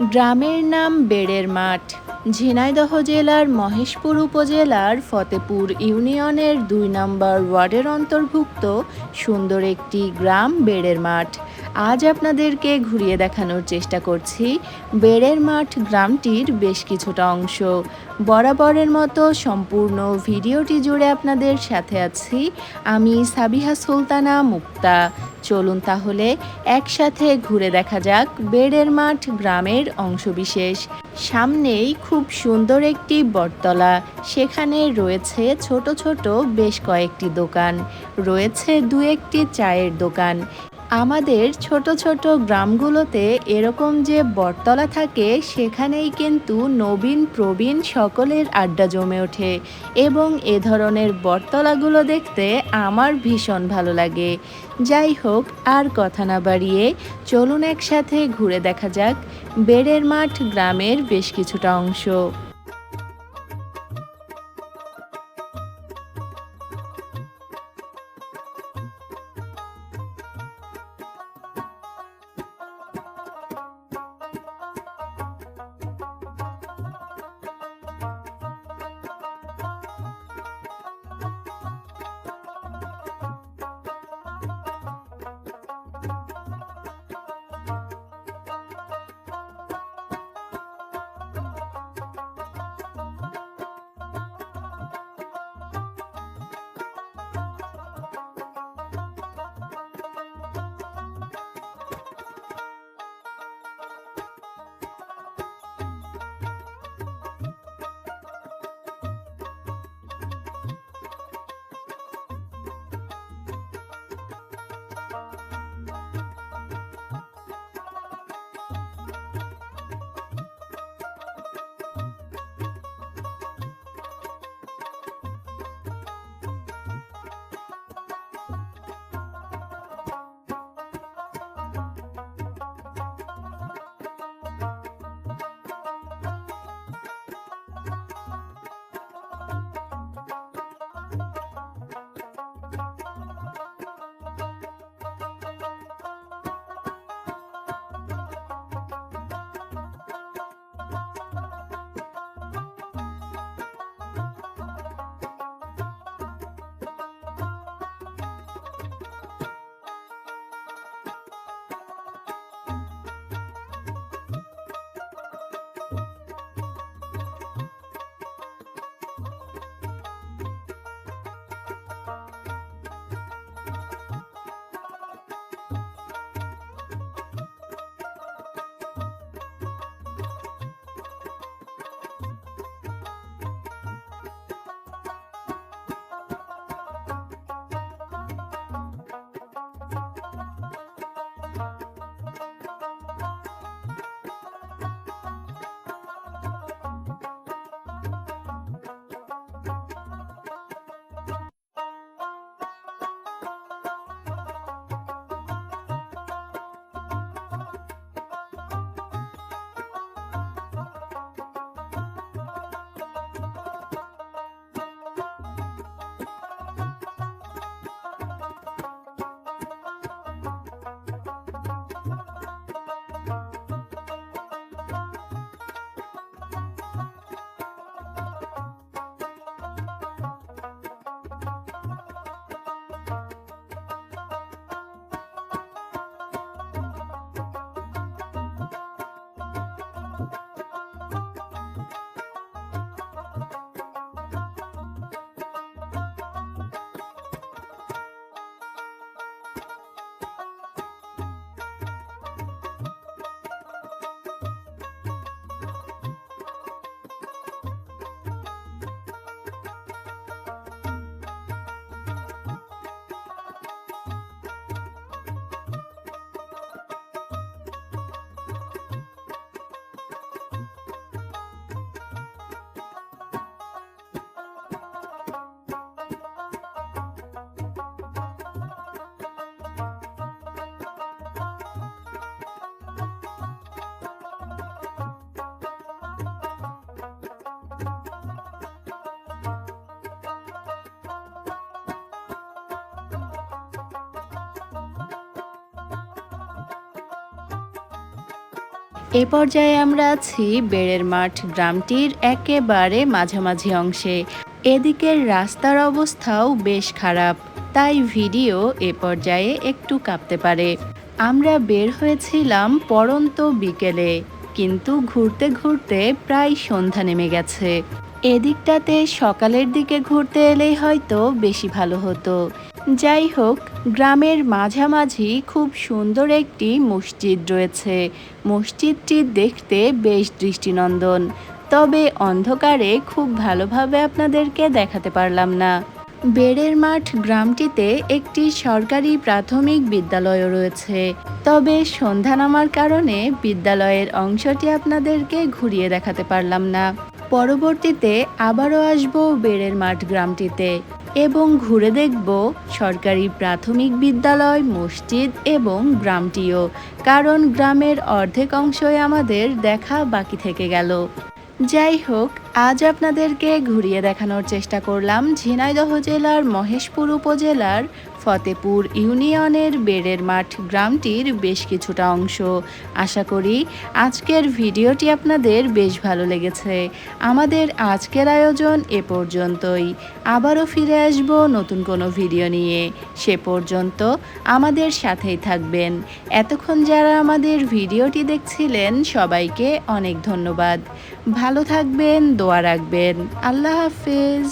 গ্রামের নাম বেড়ের মাঠ। ঝিনাইদহ জেলার মহেশপুর উপজেলার ফতেপুর ইউনিয়নের দুই নম্বর ওয়ার্ডের অন্তর্ভুক্ত সুন্দর একটি গ্রাম বেড়ের মাঠ। আজ আপনাদেরকে ঘুরিয়ে দেখানোর চেষ্টা করছি বেড়ের মাঠ গ্রামটির বেশ কিছুটা অংশ। বরাবরের মতো সম্পূর্ণ ভিডিওটি জুড়ে আপনাদের সাথে আছি। আমি সাবিহা সুলতানা মুক্তা। চলুন তাহলে একসাথে ঘুরে দেখা যাক বেড়ের মাঠ গ্রামের অংশবিশেষ। সামনেই খুব সুন্দর একটি বটতলা। সেখানে রয়েছে ছোট ছোট বেশ কয়েকটি দোকান। রয়েছে দু একটি চায়ের দোকান। আমাদের ছোট ছোট গ্রামগুলোতে এরকম যে বটতলা থাকে, সেখানেই কিন্তু নবীন, প্রবীণ সকলের আড্ডা জমে ওঠে এবং এ ধরনের বটতলাগুলো দেখতে আমার ভীষণ ভালো লাগে। যাই হোক, আর কথা না বাড়িয়ে চলুন একসাথে ঘুরে দেখা যাক বেড়ের মাঠ গ্রামের বেশ কিছুটা অংশ। এ পর্যায়ে আমরা আছি বেড়ের মাঠ গ্রামটির একেবারে মাঝামাঝি অংশে। এদিকের রাস্তার অবস্থাও বেশ খারাপ, তাই ভিডিও এ পর্যায়ে একটু কাঁপতে পারে। আমরা বের হয়েছিলাম পরন্ত বিকেলে, কিন্তু ঘুরতে ঘুরতে প্রায় সন্ধ্যা নেমে গেছে। এদিকটাতে সকালের দিকে ঘুরতে এলেই হয়তো বেশি ভালো হতো। যাই হোক গ্রামের মাঝামাঝি খুব সুন্দর একটি মসজিদ রয়েছে। মসজিদটি দেখতে বেশ দৃষ্টিনন্দন, তবে অন্ধকারে খুব ভালোভাবে আপনাদেরকে দেখাতে পারলাম না। বেড়ের মাঠ গ্রামটিতে একটি সরকারি প্রাথমিক বিদ্যালয়ও রয়েছে, তবে সন্ধ্যা নামার কারণে বিদ্যালয়ের অংশটি আপনাদেরকে ঘুরিয়ে দেখাতে পারলাম না। পরবর্তীতে আবারও আসব বেড়ের মাঠ গ্রামটিতে। এবং ঘুরে দেখব সরকারি প্রাথমিক বিদ্যালয়, মসজিদ এবং গ্রামটিও, কারণ গ্রামের অর্ধেক অংশই আমাদের দেখা বাকি থেকে গেল। যাই হোক আজ আপনাদেরকে ঘুরিয়ে দেখানোর চেষ্টা করলাম ঝিনাইদহ জেলার মহেশপুর উপজেলার ফতেপুর ইউনিয়নের বেড়ের মাঠ গ্রামটির বেশ কিছুটা অংশ। আশা করি আজকের ভিডিওটি আপনাদের বেশ ভালো লেগেছে। আমাদের আজকের আয়োজন এ পর্যন্তই। আবারও ফিরে আসব নতুন কোনো ভিডিও নিয়ে। সে পর্যন্ত আমাদের সাথেই থাকবেন। এতক্ষণ যারা আমাদের ভিডিওটি দেখছিলেন সবাইকে অনেক ধন্যবাদ। ভালো থাকবেন দোয়া রাখবেন। আল্লাহ হাফেজ।